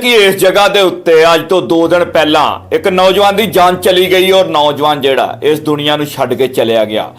ਕਿ ਇਸ ਜਗ੍ਹਾ ਦੇ ਉੱਤੇ ਅੱਜ ਤੋਂ 2 ਦਿਨ ਪਹਿਲਾਂ ਇੱਕ ਨੌਜਵਾਨ ਦੀ ਜਾਨ ਚਲੀ ਗਈ ਔਰ ਨੌਜਵਾਨ ਜਿਹੜਾ ਇਸ ਦੁਨੀਆ ਨੂੰ ਛੱਡ ਕੇ ਚਲਿਆ ਗਿਆ।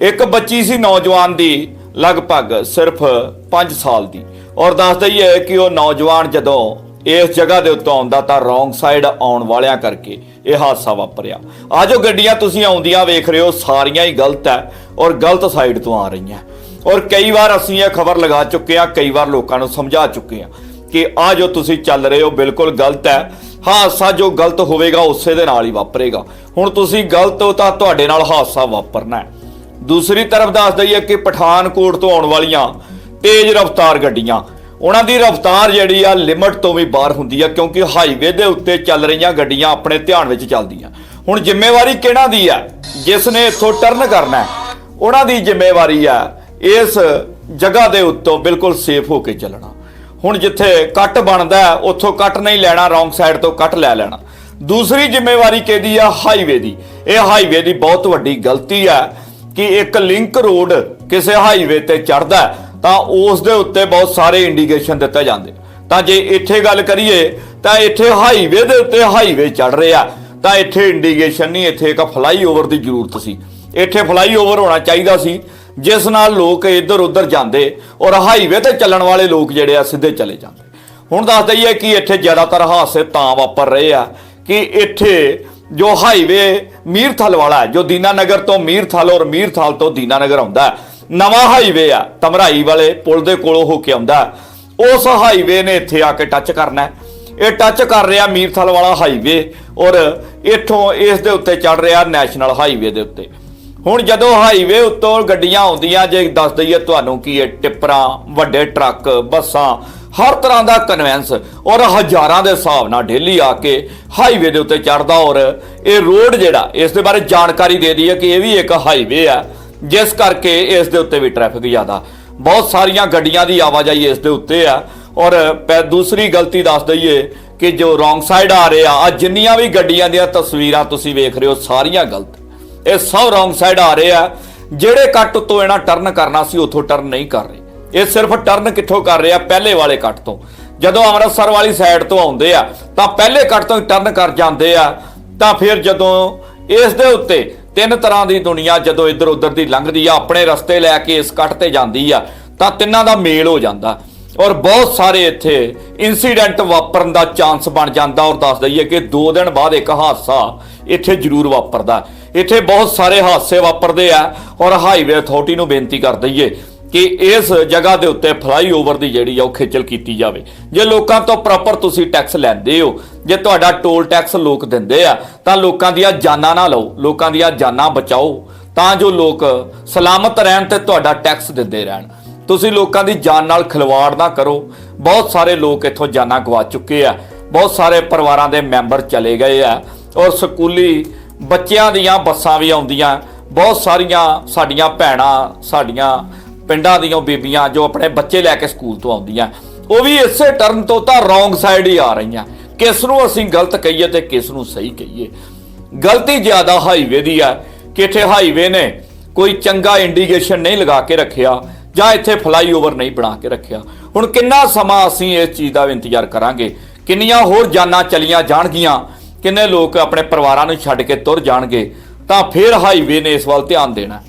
ਇੱਕ ਬੱਚੀ ਸੀ ਨੌਜਵਾਨ ਦੀ ਲਗਭਗ ਸਿਰਫ 5 ਸਾਲ ਦੀ। ਔਰ ਦੱਸਦਾ ਹੀ ਕਿ ਉਹ ਨੌਜਵਾਨ ਜਦੋਂ ਇਸ ਜਗ੍ਹਾ ਦੇ ਉੱਤੇ ਆਉਂਦਾ ਤਾਂ ਰੋਂਗ ਸਾਈਡ ਆਉਣ ਵਾਲਿਆਂ ਕਰਕੇ ਇਹ ਹਾਦਸਾ ਵਾਪਰਿਆ। ਆ ਜੋ ਗੱਡੀਆਂ ਤੁਸੀਂ ਆਉਂਦੀਆਂ ਵੇਖ ਰਹੇ ਹੋ, ਸਾਰੀਆਂ ਹੀ ਗਲਤ ਹੈ ਔਰ ਗਲਤ ਸਾਈਡ ਤੋਂ ਆ ਰਹੀਆਂ। ਔਰ ਕਈ ਵਾਰ ਅਸੀਂ ਇਹ ਖਬਰ ਲਗਾ ਚੁੱਕੇ ਹਾਂ, ਕਈ ਵਾਰ ਲੋਕਾਂ ਨੂੰ ਸਮਝਾ ਚੁੱਕੇ ਹਾਂ। ਕਿ ਆ ਜੋ ਤੁਸੀਂ ਚੱਲ ਰਹੇ ਹੋ, ਬਿਲਕੁਲ ਗਲਤ ਹੈ। ਹਾਦਸਾ ਜੋ ਗਲਤ ਹੋਵੇਗਾ, ਉਸੇ ਦੇ ਨਾਲ ਹੀ ਵਾਪਰੇਗਾ। ਹੁਣ ਤੁਸੀਂ ਗਲਤ ਹੋ ਤਾਂ ਤੁਹਾਡੇ ਨਾਲ ਹਾਦਸਾ ਵਾਪਰਨਾ ਹੈ। ਦੂਸਰੀ ਤਰਫ ਦੱਸ ਦਈਏ ਕਿ ਪਠਾਨਕੋਟ ਤੋਂ ਆਉਣ ਵਾਲੀਆਂ ਤੇਜ਼ ਰਫ਼ਤਾਰ ਗੱਡੀਆਂ, ਉਹਨਾਂ ਦੀ ਰਫ਼ਤਾਰ ਜਿਹੜੀ ਆ ਲਿਮਟ ਤੋਂ ਵੀ ਬਾਹਰ ਹੁੰਦੀ ਆ, ਕਿਉਂਕਿ ਹਾਈਵੇ ਦੇ ਉੱਤੇ ਚੱਲ ਰਹੀਆਂ ਗੱਡੀਆਂ ਆਪਣੇ ਧਿਆਨ ਵਿੱਚ ਚੱਲਦੀਆਂ। ਹੁਣ ਜ਼ਿੰਮੇਵਾਰੀ ਕਿਹਨਾਂ ਦੀ ਆ ਜਿਸ ਨੇ ਇੱਥੋਂ ਟਰਨ ਕਰਨਾ ਉਹਨਾਂ ਦੀ ਜ਼ਿੰਮੇਵਾਰੀ ਆ ਇਸ ਜਗ੍ਹਾ ਦੇ ਉੱਤੋਂ ਬਿਲਕੁਲ ਸੇਫ ਹੋ ਕੇ ਚੱਲਣਾ। ਹੁਣ ਜਿੱਥੇ ਕੱਟ ਬਣਦਾ ਉੱਥੋਂ ਕੱਟ ਨਹੀਂ ਲੈਣਾ, ਰੋਂਗ ਸਾਈਡ ਤੋਂ ਕੱਟ ਲੈ ਲੈਣਾ। ਦੂਸਰੀ ਜ਼ਿੰਮੇਵਾਰੀ ਕਿਹਦੀ ਆ? ਹਾਈਵੇ ਦੀ। ਇਹ ਹਾਈਵੇ ਦੀ ਬਹੁਤ ਵੱਡੀ ਗਲਤੀ ਹੈ ਕਿ ਇੱਕ ਲਿੰਕ ਰੋਡ ਕਿਸੇ ਹਾਈਵੇ ਤੇ ਚੜਦਾ ਤਾਂ ਉਸ ਦੇ ਉੱਤੇ ਬਹੁਤ ਸਾਰੇ ਇੰਡੀਕੇਸ਼ਨ ਦਿੱਤੇ ਜਾਂਦੇ। ਤਾਂ ਜੇ ਇੱਥੇ ਗੱਲ ਕਰੀਏ, ਤਾਂ ਇੱਥੇ ਹਾਈਵੇ ਦੇ ਉੱਤੇ ਹਾਈਵੇ ਚੜ ਰਿਹਾ ਤਾਂ ਇੱਥੇ ਇੰਡੀਕੇਸ਼ਨ ਨਹੀਂ, ਇੱਥੇ ਇੱਕ ਫਲਾਈਓਵਰ ਦੀ ਜ਼ਰੂਰਤ ਸੀ। ਇੱਥੇ ਫਲਾਈਓਵਰ ਹੋਣਾ ਚਾਹੀਦਾ ਸੀ। ਜਿਸ ਨਾਲ ਲੋਕ ਇੱਧਰ ਉੱਧਰ ਜਾਂਦੇ ਔਰ ਹਾਈਵੇ ਤੇ ਚੱਲਣ ਵਾਲੇ ਲੋਕ ਜਿਹੜੇ ਆ ਸਿੱਧੇ ਚਲੇ ਜਾਂਦੇ। ਹੁਣ ਦੱਸ ਦਈਏ ਕਿ ਇੱਥੇ ਜ਼ਿਆਦਾਤਰ ਹਾਦਸੇ ਤਾਂ ਵਾਪਰ ਰਹੇ ਆ ਕਿ ਇੱਥੇ ਜੋ ਹਾਈਵੇ ਮੀਰਥਲ ਵਾਲਾ ਹੈ, ਜੋ ਦੀਨਾਨਗਰ ਤੋਂ ਮੀਰਥਲ ਔਰ ਮੀਰਥਲ ਤੋਂ ਦੀਨਾਨਗਰ ਆਉਂਦਾ ਨਵਾਂ ਹਾਈਵੇ ਆ ਤਮਰਾਈ ਵਾਲੇ ਪੁਲ ਦੇ ਕੋਲੋਂ ਹੋ ਕੇ ਆਉਂਦਾ ਉਸ ਹਾਈਵੇ ਨੇ ਇੱਥੇ ਆ ਕੇ ਟੱਚ ਕਰਨਾ ਇਹ ਟੱਚ ਕਰ ਰਿਹਾ ਮੀਰਥਲ ਵਾਲਾ ਹਾਈਵੇ ਔਰ ਇੱਥੋਂ ਇਸ ਦੇ ਉੱਤੇ ਚੜ ਰਿਹਾ ਨੈਸ਼ਨਲ ਹਾਈਵੇ ਦੇ ਉੱਤੇ। ਹੁਣ ਜਦੋਂ ਹਾਈਵੇ ਉੱਤੋਂ ਗੱਡੀਆਂ ਆਉਂਦੀਆਂ, ਜੇ ਦੱਸ ਦਈਏ ਤੁਹਾਨੂੰ ਕੀ ਇਹ ਟਿੱਪਰਾਂ, ਵੱਡੇ ਟਰੱਕ, ਬੱਸਾਂ, ਹਰ ਤਰ੍ਹਾਂ ਦਾ ਕਨਵੈਂਸ ਔਰ ਹਜ਼ਾਰਾਂ ਦੇ ਹਿਸਾਬ ਨਾਲ ਡੇਲੀ ਆ ਕੇ ਹਾਈਵੇ ਦੇ ਉੱਤੇ ਚੜਦਾ ਔਰ ਇਹ ਰੋਡ ਜਿਹੜਾ, ਇਸ ਦੇ ਬਾਰੇ ਜਾਣਕਾਰੀ ਦੇ ਦਈਏ ਕਿ ਇਹ ਵੀ ਇੱਕ ਹਾਈਵੇ ਆ, ਜਿਸ ਕਰਕੇ ਇਸ ਦੇ ਉੱਤੇ ਵੀ ਟ੍ਰੈਫਿਕ ਜ਼ਿਆਦਾ। ਬਹੁਤ ਸਾਰੀਆਂ ਗੱਡੀਆਂ ਦੀ ਆਵਾਜਾਈ ਇਸ ਦੇ ਉੱਤੇ ਆ ਔਰ ਪੈ- ਦੂਸਰੀ ਗਲਤੀ ਦੱਸ ਦਈਏ ਕਿ ਜੋ ਰੋਂਗ ਸਾਈਡ ਆ ਰਹੇ ਆ ਜਿੰਨੀਆਂ ਵੀ ਗੱਡੀਆਂ ਦੀਆਂ ਤਸਵੀਰਾਂ ਤੁਸੀਂ ਵੇਖ ਰਹੇ ਹੋ, ਸਾਰੀਆਂ ਗਲਤ। ਇਹ ਸਭ ਰੋਂਗ ਸਾਈਡ ਆ ਰਹੇ ਆ। ਜਿਹੜੇ ਕੱਟ ਤੋਂ ਇਹਨਾਂ ਟਰਨ ਕਰਨਾ ਸੀ, ਉੱਥੋਂ ਟਰਨ ਨਹੀਂ ਕਰ ਰਹੇ। ਇਹ ਸਿਰਫ ਟਰਨ ਕਿੱਥੋਂ ਕਰ ਰਹੇ ਆ? ਪਹਿਲੇ ਵਾਲੇ ਕੱਟ ਤੋਂ। ਜਦੋਂ ਅੰਮ੍ਰਿਤਸਰ ਵਾਲੀ ਸਾਈਡ ਤੋਂ ਆਉਂਦੇ ਆ, ਤਾਂ ਪਹਿਲੇ ਕੱਟ ਤੋਂ ਟਰਨ ਕਰ ਜਾਂਦੇ ਆ। ਤਾਂ ਫਿਰ ਜਦੋਂ ਇਸ ਦੇ ਉੱਤੇ ਤਿੰਨ ਤਰ੍ਹਾਂ ਦੀ ਦੁਨੀਆ ਜਦੋਂ ਇੱਧਰ ਉੱਧਰ ਦੀ ਲੰਘਦੀ ਆ, ਆਪਣੇ ਰਸਤੇ ਲੈ ਕੇ ਇਸ ਕੱਟ ਤੇ ਜਾਂਦੀ ਆ, ਤਾਂ ਤਿੰਨਾਂ ਦਾ ਮੇਲ ਹੋ ਜਾਂਦਾ। ਔਰ ਬਹੁਤ ਸਾਰੇ ਇੱਥੇ ਇਨਸੀਡੈਂਟ ਵਾਪਰਨ ਦਾ ਚਾਂਸ ਬਣ ਜਾਂਦਾ। ਔਰ ਦੱਸ ਦਈਏ ਕਿ 2 ਦਿਨ ਬਾਅਦ ਇੱਕ ਹਾਦਸਾ ਇੱਥੇ ਜ਼ਰੂਰ ਵਾਪਰਦਾ। ਇੱਥੇ ਬਹੁਤ ਸਾਰੇ ਹਾਦਸੇ ਵਾਪਰਦੇ ਆ ਔਰ ਹਾਈਵੇ ਅਥਾਰਟੀ ਨੂੰ ਬੇਨਤੀ ਕਰ ਦਈਏ ਕਿ ਇਸ ਜਗ੍ਹਾ ਦੇ ਉੱਤੇ ਫਲਾਈਓਵਰ ਦੀ ਜਿਹੜੀ ਆ ਉਹ ਖੇਚਲ ਕੀਤੀ ਜਾਵੇ। ਜੇ ਲੋਕਾਂ ਤੋਂ ਪ੍ਰੋਪਰ ਤੁਸੀਂ ਟੈਕਸ ਲੈਂਦੇ ਹੋ, ਜੇ ਤੁਹਾਡਾ ਟੋਲ ਟੈਕਸ ਲੋਕ ਦਿੰਦੇ ਆ, ਤਾਂ ਲੋਕਾਂ ਦੀਆਂ ਜਾਨਾਂ ਨਾ ਲਓ, ਲੋਕਾਂ ਦੀਆਂ ਜਾਨਾਂ ਬਚਾਓ। ਤਾਂ ਜੋ ਲੋਕ ਸਲਾਮਤ ਰਹਿਣ ਤੇ ਤੁਹਾਡਾ ਟੈਕਸ ਦਿੰਦੇ ਰਹਿਣ। ਤੁਸੀਂ ਲੋਕਾਂ ਦੀ ਜਾਨ ਨਾਲ ਖਿਲਵਾੜ ਨਾ ਕਰੋ। ਬਹੁਤ ਸਾਰੇ ਲੋਕ ਇੱਥੋਂ ਜਾਨਾਂ ਗਵਾ ਚੁੱਕੇ ਆ। ਬਹੁਤ ਸਾਰੇ ਪਰਿਵਾਰਾਂ ਦੇ ਮੈਂਬਰ ਚਲੇ ਗਏ ਆ ਔਰ ਸਕੂਲੀ ਬੱਚਿਆਂ ਦੀਆਂ ਬੱਸਾਂ ਵੀ ਆਉਂਦੀਆਂ। ਬਹੁਤ ਸਾਰੀਆਂ ਸਾਡੀਆਂ ਭੈਣਾਂ, ਸਾਡੀਆਂ ਪਿੰਡਾਂ ਦੀਆਂ ਬੀਬੀਆਂ ਜੋ ਆਪਣੇ ਬੱਚੇ ਲੈ ਕੇ ਸਕੂਲ ਤੋਂ ਆਉਂਦੀਆਂ। ਉਹ ਵੀ ਇਸੇ ਟਰਨ ਤੋਂ ਤਾਂ ਰੋਂਗ ਸਾਈਡ ਹੀ ਆ ਰਹੀਆਂ। ਕਿਸ ਨੂੰ ਅਸੀਂ ਗਲਤ ਕਹੀਏ ਤੇ ਕਿਸ ਨੂੰ ਸਹੀ ਕਹੀਏ। ਗਲਤੀ ਜ਼ਿਆਦਾ ਹਾਈਵੇ ਦੀ ਆ ਕਿ ਇੱਥੇ ਹਾਈਵੇ ਨੇ ਕੋਈ ਚੰਗਾ ਇੰਡੀਕੇਸ਼ਨ ਨਹੀਂ ਲਗਾ ਕੇ ਰੱਖਿਆ ਜਾਂ ਇੱਥੇ ਫਲਾਈਓਵਰ ਨਹੀਂ ਬਣਾ ਕੇ ਰੱਖਿਆ। ਹੁਣ ਕਿੰਨਾ ਸਮਾਂ ਅਸੀਂ ਇਸ ਚੀਜ਼ ਦਾ ਇੰਤਜ਼ਾਰ ਕਰਾਂਗੇ? ਕਿੰਨੀਆਂ ਹੋਰ ਜਾਨਾਂ ਚਲੀਆਂ ਜਾਣਗੀਆਂ? ਕਿੰਨੇ ਲੋਕ ਆਪਣੇ ਪਰਿਵਾਰਾਂ ਨੂੰ ਛੱਡ ਕੇ ਤੁਰ ਜਾਣਗੇ, ਤਾਂ ਫਿਰ ਹਾਈਵੇ ਨੇ ਇਸ ਵੱਲ ਧਿਆਨ ਦੇਣਾ।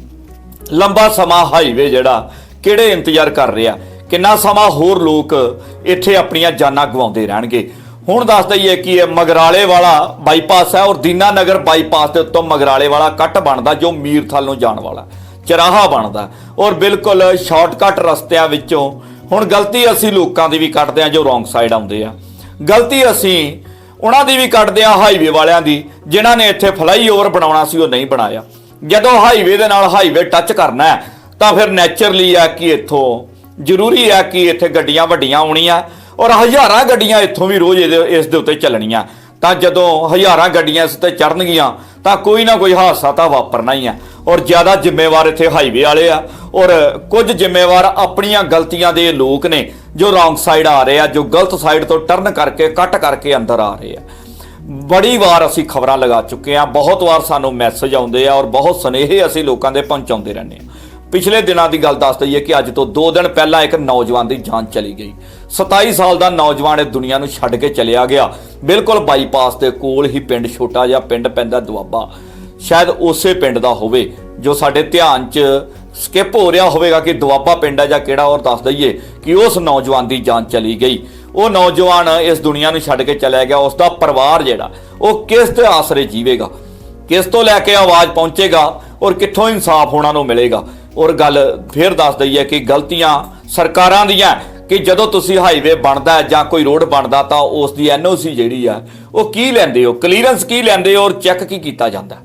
ਲੰਬਾ ਸਮਾਂ ਹਾਈਵੇ ਜਿਹੜਾ, ਕਿਹੜੇ ਇੰਤਜ਼ਾਰ ਕਰ ਰਿਹਾ? ਕਿੰਨਾ ਸਮਾਂ ਹੋਰ ਲੋਕ ਇੱਥੇ ਆਪਣੀਆਂ ਜਾਨਾਂ ਗਵਾਉਂਦੇ ਰਹਿਣਗੇ? ਹੁਣ ਦੱਸ ਦਈਏ ਕਿ ਇਹ ਮਗਰਾਲੇ ਵਾਲਾ ਬਾਈਪਾਸ ਹੈ ਔਰ ਦੀਨਾ ਨਗਰ ਬਾਈਪਾਸ ਦੇ ਉੱਤੋਂ ਮਗਰਾਲੇ ਵਾਲਾ ਕੱਟ ਬਣਦਾ, ਜੋ ਮੀਰਥਲ ਨੂੰ ਜਾਣ ਵਾਲਾ, ਚਰਾਹਾ ਬਣਦਾ। ਔਰ ਬਿਲਕੁਲ ਸ਼ਾਰਟਕਟ ਰਸਤਿਆਂ ਵਿੱਚੋਂ, ਹੁਣ ਗਲਤੀ ਅਸੀਂ ਲੋਕਾਂ ਦੀ ਵੀ ਕੱਟਦੇ ਆ ਜੋ ਰੋਂਗ ਸਾਈਡ ਆਉਂਦੇ ਆ। ਗਲਤੀ ਅਸੀਂ ਉਹਨਾਂ ਦੀ ਵੀ ਕੱਢਦੇ ਆ ਹਾਈਵੇ ਵਾਲਿਆਂ ਦੀ, ਜਿਨ੍ਹਾਂ ਨੇ ਇੱਥੇ ਫਲਾਈਓਵਰ ਬਣਾਉਣਾ ਸੀ, ਉਹ ਨਹੀਂ ਬਣਾਇਆ। ਜਦੋਂ ਹਾਈਵੇ ਦੇ ਨਾਲ ਹਾਈਵੇ ਟੱਚ ਕਰਨਾ ਹੈ, ਤਾਂ ਫਿਰ ਨੇਚਰਲੀ ਆ ਕਿ ਇੱਥੋਂ, ਜ਼ਰੂਰੀ ਆ ਕਿ ਇੱਥੇ ਗੱਡੀਆਂ ਵੱਡੀਆਂ ਆਉਣੀਆਂ, ਔਰ ਹਜ਼ਾਰਾਂ ਗੱਡੀਆਂ ਇੱਥੋਂ ਵੀ ਰੋਜ਼ ਇਹਦੇ- ਇਸ ਦੇ ਉੱਤੇ ਚੱਲਣੀਆਂ। ਤਾਂ ਜਦੋਂ ਹਜ਼ਾਰਾਂ ਗੱਡੀਆਂ ਇਸ ਤੇ ਚੜਨਗੀਆਂ ਤਾਂ ਕੋਈ ਨਾ ਕੋਈ ਹਾਦਸਾ ਤਾਂ ਵਾਪਰਨਾ ਹੀ ਆ। ਔਰ ਜ਼ਿਆਦਾ ਜ਼ਿੰਮੇਵਾਰ ਇੱਥੇ ਹਾਈਵੇ ਵਾਲੇ ਆ। ਔਰ ਕੁਝ ਜ਼ਿੰਮੇਵਾਰ ਆਪਣੀਆਂ ਗਲਤੀਆਂ ਦੇ ਲੋਕ ਨੇ, ਜੋ ਰੋਂਗ ਸਾਈਡ ਆ ਰਹੇ ਆ, ਜੋ ਗਲਤ ਸਾਈਡ ਤੋਂ ਟਰਨ ਕਰਕੇ ਕੱਟ ਕਰਕੇ ਅੰਦਰ ਆ ਰਹੇ ਆ। ਬੜੀ ਵਾਰ ਅਸੀਂ ਖਬਰਾਂ ਲਗਾ ਚੁੱਕੇ ਆ। ਬਹੁਤ ਵਾਰ ਸਾਨੂੰ ਮੈਸੇਜ ਆਉਂਦੇ ਆ ਔਰ ਬਹੁਤ ਸੁਨੇਹੇ ਅਸੀਂ ਲੋਕਾਂ ਦੇ ਪਹੁੰਚਾਉਂਦੇ ਰਹਿੰਦੇ ਆ। ਪਿਛਲੇ ਦਿਨਾਂ ਦੀ ਗੱਲ ਦੱਸ ਦਈਏ ਕਿ ਅੱਜ ਤੋਂ 2 ਦਿਨ ਪਹਿਲਾਂ ਇੱਕ ਨੌਜਵਾਨ ਦੀ ਜਾਨ ਚਲੀ ਗਈ। 27 ਸਾਲ ਦਾ ਨੌਜਵਾਨ ਇਹ ਦੁਨੀਆ ਨੂੰ ਛੱਡ ਕੇ ਚਲਿਆ ਗਿਆ। ਬਿਲਕੁਲ ਬਾਈਪਾਸ ਦੇ ਕੋਲ ਹੀ ਪਿੰਡ ਛੋਟਾ ਜਿਹਾ ਪਿੰਡ ਪੈਂਦਾ ਦੁਆਬਾ। ਸ਼ਾਇਦ ਉਸੇ ਪਿੰਡ ਦਾ ਹੋਵੇ, ਜੋ ਸਾਡੇ ਧਿਆਨ 'ਚ ਸਕਿਪ ਹੋ ਰਿਹਾ ਹੋਵੇਗਾ ਕਿ ਦੁਆਬਾ ਪਿੰਡ ਹੈ ਜਾਂ ਕਿਹੜਾ ਹੋਰ ਦੱਸ ਦਈਏ ਕਿ ਉਸ ਨੌਜਵਾਨ ਦੀ ਜਾਨ ਚਲੀ ਗਈ। ਉਹ ਨੌਜਵਾਨ ਇਸ ਦੁਨੀਆ ਨੂੰ ਛੱਡ ਕੇ ਚਲਿਆ ਗਿਆ। ਉਸ ਦਾ ਪਰਿਵਾਰ ਜਿਹੜਾ, ਉਹ ਕਿਸ ਤੇ ਆਸਰੇ ਜੀਵੇਗਾ? ਕਿਸ ਤੋਂ ਲੈ ਕੇ ਆਵਾਜ਼ ਪਹੁੰਚੇਗਾ? ਔਰ ਕਿੱਥੋਂ ਇਨਸਾਫ ਉਹਨਾਂ ਨੂੰ ਮਿਲੇਗਾ? ਔਰ ਗੱਲ ਫਿਰ ਦੱਸ ਦਈਏ ਕਿ ਗਲਤੀਆਂ ਸਰਕਾਰਾਂ ਦੀਆਂ ਕਿ ਜਦੋਂ ਤੁਸੀਂ ਹਾਈਵੇ ਬਣਦਾ ਜਾਂ ਕੋਈ ਰੋਡ ਬਣਦਾ ਤਾਂ ਉਸ ਦੀ ਐਨਓਸੀ ਜਿਹੜੀ ਆ, ਉਹ ਕੀ ਲੈਂਦੇ ਹੋ? ਕਲੀਅਰੈਂਸ ਕੀ ਲੈਂਦੇ ਹੋ ਔਰ ਚੈੱਕ ਕੀ ਕੀਤਾ ਜਾਂਦਾ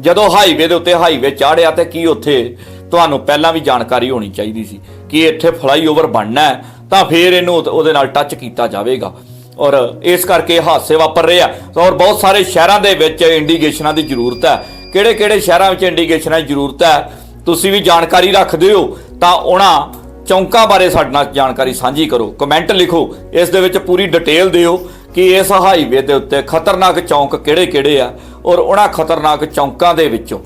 ਜਦੋਂ ਹਾਈਵੇ ਦੇ ਉੱਤੇ ਹਾਈਵੇ ਚਾੜਿਆ ਤੇ ਕੀ ਉੱਥੇ ਤੁਹਾਨੂੰ ਪਹਿਲਾਂ ਵੀ ਜਾਣਕਾਰੀ ਹੋਣੀ ਚਾਹੀਦੀ ਸੀ ਕਿ ਇੱਥੇ ਫਲਾਈਓਵਰ ਬਣਨਾ ਹੈ, ਤਾਂ ਫਿਰ ਇਹਨੂੰ ਉਹਦੇ- ਉਹਦੇ ਨਾਲ ਟੱਚ ਕੀਤਾ ਜਾਵੇਗਾ। ਔਰ ਇਸ ਕਰਕੇ ਹਾਦਸੇ ਵਾਪਰ ਰਹੇ ਆ। ਔਰ ਬਹੁਤ ਸਾਰੇ ਸ਼ਹਿਰਾਂ ਦੇ ਵਿੱਚ ਇੰਡੀਕੇਸ਼ਨਾਂ ਦੀ ਜ਼ਰੂਰਤ ਹੈ। ਕਿਹੜੇ ਕਿਹੜੇ ਸ਼ਹਿਰਾਂ ਵਿੱਚ ਇੰਡੀਕੇਸ਼ਨਾਂ ਦੀ ਜ਼ਰੂਰਤ ਹੈ? ਤੁਸੀਂ ਵੀ ਜਾਣਕਾਰੀ ਰੱਖਦੇ ਹੋ, ਤਾਂ ਉਹਨਾਂ ਚੌਂਕਾਂ ਬਾਰੇ ਸਾਡੇ ਨਾਲ ਜਾਣਕਾਰੀ ਸਾਂਝੀ ਕਰੋ। ਕਮੈਂਟ ਲਿਖੋ। ਇਸ ਦੇ ਵਿੱਚ ਪੂਰੀ ਡਿਟੇਲ ਦਿਓ ਕਿ ਇਸ ਹਾਈਵੇ ਦੇ ਉੱਤੇ ਖਤਰਨਾਕ ਚੌਂਕ ਕਿਹੜੇ-ਕਿਹੜੇ ਆ ਔਰ ਉਹਨਾਂ ਖਤਰਨਾਕ ਚੌਂਕਾਂ ਦੇ ਵਿੱਚੋਂ।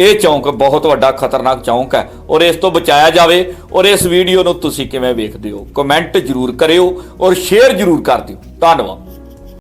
ਇਹ ਚੌਂਕ ਬਹੁਤ ਵੱਡਾ ਖਤਰਨਾਕ ਚੌਂਕ ਹੈ ਔਰ ਇਸ ਤੋਂ ਬਚਾਇਆ ਜਾਵੇ ਔਰ ਇਸ ਵੀਡੀਓ ਨੂੰ ਤੁਸੀਂ ਕਿਵੇਂ ਵੇਖਦੇ ਹੋ। ਕਮੈਂਟ ਜਰੂਰ ਕਰਿਓ ਔਰ ਸ਼ੇਅਰ ਜਰੂਰ ਕਰ ਦਿਓ। ਧੰਨਵਾਦ।